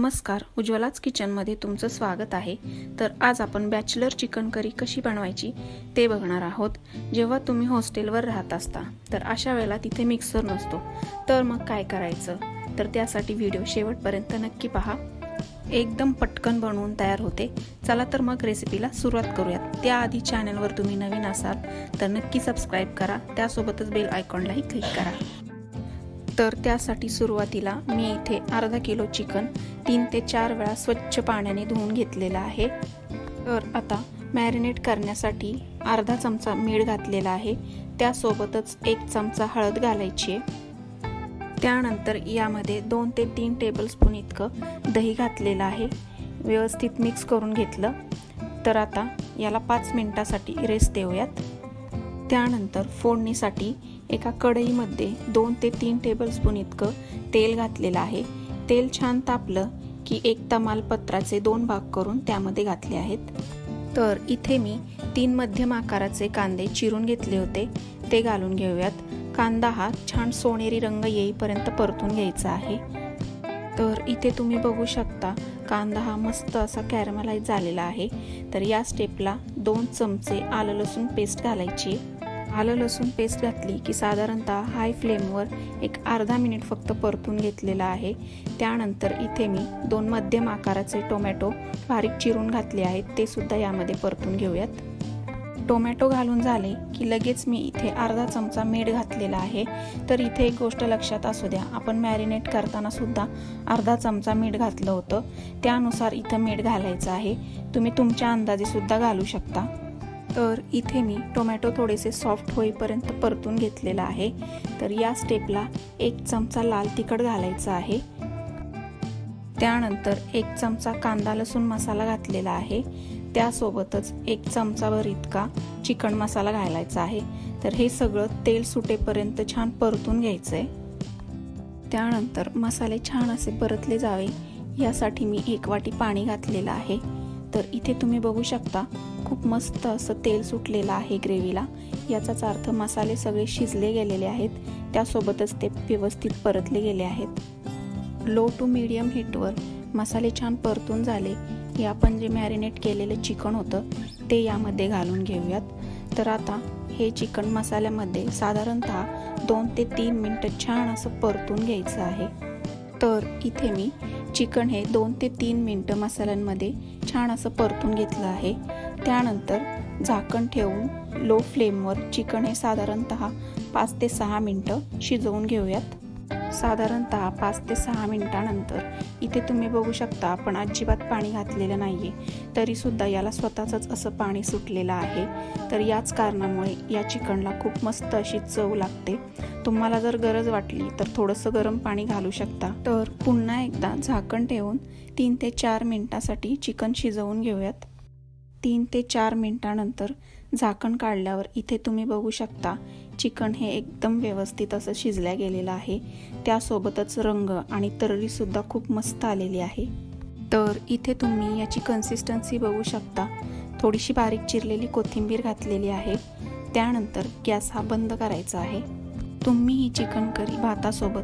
नमस्कार उज्ज्वलाच किचनमध्ये तुमचं स्वागत आहे. तर आज आपण बॅचलर चिकन करी कशी बनवायची ते बघणार आहोत. जेव्हा तुम्ही हॉस्टेलवर राहत असता तर अशा वेळेला तिथे मिक्सर नसतो. तर मग काय करायचं? तर त्यासाठी व्हिडिओ शेवटपर्यंत नक्की पहा. एकदम पटकन बनवून तयार होते. चला तर मग रेसिपीला सुरुवात करूयात. त्याआधी चॅनलवर तुम्ही नवीन असाल तर नक्की सबस्क्राईब करा. त्यासोबतच बेल आयकॉनलाही क्लिक करा. तर त्यासाठी सुरुवातीला मी इथे अर्धा किलो चिकन तीन ते चार वेळा स्वच्छ पाण्याने धुवून घेतलेलं आहे. तर आता मॅरिनेट करण्यासाठी अर्धा चमचा मीठ घातलेला आहे. त्यासोबतच एक चमचा हळद घालायची आहे. त्यानंतर यामध्ये दोन ते तीन टेबलस्पून इतकं दही घातलेलं आहे. व्यवस्थित मिक्स करून घेतलं. तर आता याला पाच मिनटासाठी रेस्ट देऊयात. त्यानंतर फोडणीसाठी एका कढईमध्ये दोन ते तीन टेबलस्पून इतकं तेल घातलेलं आहे. तेल छान तापलं की एक तमालपत्राचे दोन भाग करून त्यामध्ये घातले आहेत. तर इथे मी तीन मध्यम आकाराचे कांदे चिरून घेतले होते. ते घालून घेऊयात. कांदा हा छान सोनेरी रंग येईपर्यंत परतून घ्यायचा आहे. तर इथे तुम्ही बघू शकता कांदा हा मस्त असा कॅरमलाइज झालेला आहे. तर या स्टेपला दोन चमचे आलं लसूण पेस्ट घालायची आलं लसूण पेस्ट घातली की साधारणतः हाय फ्लेमवर एक अर्धा मिनिट फक्त परतून घेतलेला आहे. त्यानंतर इथे मी दोन मध्यम आकाराचे टोमॅटो बारीक चिरून घातले आहेत. ते सुद्धा यामध्ये परतून घेऊयात. टोमॅटो घालून झाले की लगेच मी इथे अर्धा चमचा मीठ घातलेला आहे. तर इथे एक गोष्ट लक्षात असू द्या. आपण मॅरिनेट करताना सुद्धा अर्धा चमचा मीठ घातलं होतं. त्यानुसार इथं मीठ घालायचं आहे. तुम्ही तुमच्या अंदाजे सुद्धा घालू शकता. तर इथे मी टोमॅटो थोडेसे सॉफ्ट होईपर्यंत परतून घेतलेला आहे. तर या स्टेपला एक चमचा लाल तिखट घालायचा आहे. त्यानंतर एक चमचा कांदा लसूण मसाला घातलेला आहे. त्यासोबतच एक चमचाभर इतका चिकन मसाला घालायचा आहे. तर हे सगळं तेल सुटेपर्यंत छान परतून घ्यायचं आहे त्यानंतर मसाले छान असे परतले जावे. यासाठी मी एक वाटी पाणी घातलेलं आहे. तर इथे तुम्ही बघू शकता खूप मस्त असं तेल सुटलेलं आहे ग्रेव्हीला. याचाच अर्थ मसाले सगळे शिजले गेलेले आहेत. त्यासोबतच ते व्यवस्थित परतले गेले आहेत. लो टू मीडियम हीटवर मसाले छान परतून झाले. हे आपण जे मॅरिनेट केलेलं चिकन होतं ते यामध्ये घालून घेऊयात. तर आता हे चिकन मसाल्यामध्ये साधारणतः दोन ते तीन मिनटं छान असं परतून घ्यायचं आहे. तर इथे मी चिकन हे दोन ते तीन मिनटं मसाल्यांमध्ये छान असं परतून घेतलं आहे. त्यानंतर झाकण ठेवून लो फ्लेमवर चिकन हे साधारणतः पाच ते सहा मिनटं शिजवून घेऊयात. साधारणतः पाच ते सहा मिनटानंतर. इथे तुम्ही बघू शकता आपण अजिबात पाणी घातलेलं नाही आहे तरीसुद्धा याला स्वतःचंच असं पाणी सुटलेलं आहे. तर याच कारणामुळे या चिकनला खूप मस्त अशी चव लागते. तुम्हाला जर गरज वाटली तर थोडंसं गरम पाणी घालू शकता. तर पुन्हा एकदा झाकण ठेवून तीन ते चार मिनटासाठी चिकन शिजवून घेऊयात. तीन ते चार मिनटानंतर झाकण काढल्यावर इथे तुम्ही बघू शकता चिकन हे एकदम व्यवस्थित असं शिजल्या गेलेलं आहे. त्यासोबतच रंग आणि तर्रीसुद्धा खूप मस्त आलेली आहे. तर इथे तुम्ही याची कन्सिस्टन्सी बघू शकता. थोडीशी बारीक चिरलेली कोथिंबीर घातलेली आहे. त्यानंतर गॅस हा बंद करायचा आहे. तुम्ही ही चिकन करी भातासोबत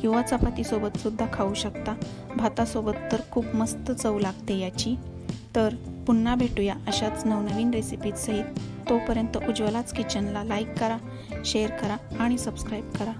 किंवा चपातीसोबत सुद्धा खाऊ शकता. भातासोबत तर खूप मस्त चव लागते याची. तर पुन्हा भेटूया अशाच नवनवीन रेसिपीजसहित तोपर्यंत उज्ज्वलाच किचनला लाईक करा शेअर करा आणि सबस्क्राईब करा.